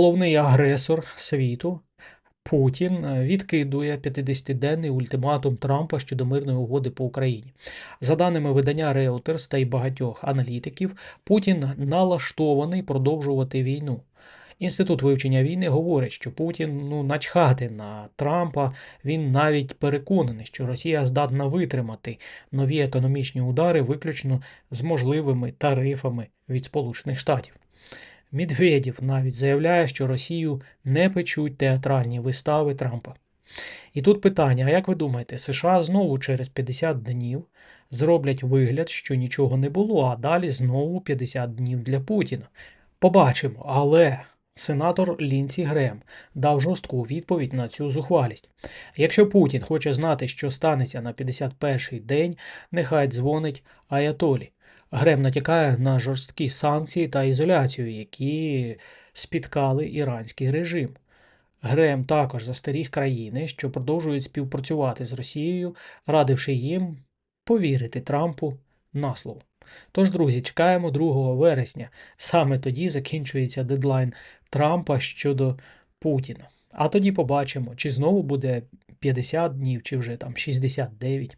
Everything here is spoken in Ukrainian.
Головний агресор світу Путін е, відкидує 50-денний ультиматум Трампа щодо мирної угоди по Україні. За даними видання Reuters та й багатьох аналітиків, Путін налаштований продовжувати війну. Інститут вивчення війни говорить, що Путін ну начхати на Трампа. Він навіть переконаний, що Росія здатна витримати нові економічні удари виключно з можливими тарифами від Сполучених Штатів. Медведєв навіть заявляє, що Росію не печуть театральні вистави Трампа. І тут питання: а як ви думаєте, США знову через 50 днів зроблять вигляд, що нічого не було, а далі знову 50 днів для Путіна? Побачимо, але сенатор Лінсі Грем дав жорстку відповідь на цю зухвалість. Якщо Путін хоче знати, що станеться на 51-й день, нехай дзвонить Аятолі. Грем натякає на жорсткі санкції та ізоляцію, які спіткали іранський режим. Грем також застеріг країни, що продовжують співпрацювати з Росією, радивши їм повірити Трампу на слово. Тож, друзі, чекаємо 2 вересня. Саме тоді закінчується дедлайн Трампа щодо Путіна. А тоді побачимо, чи знову буде 50 днів, чи вже там 69.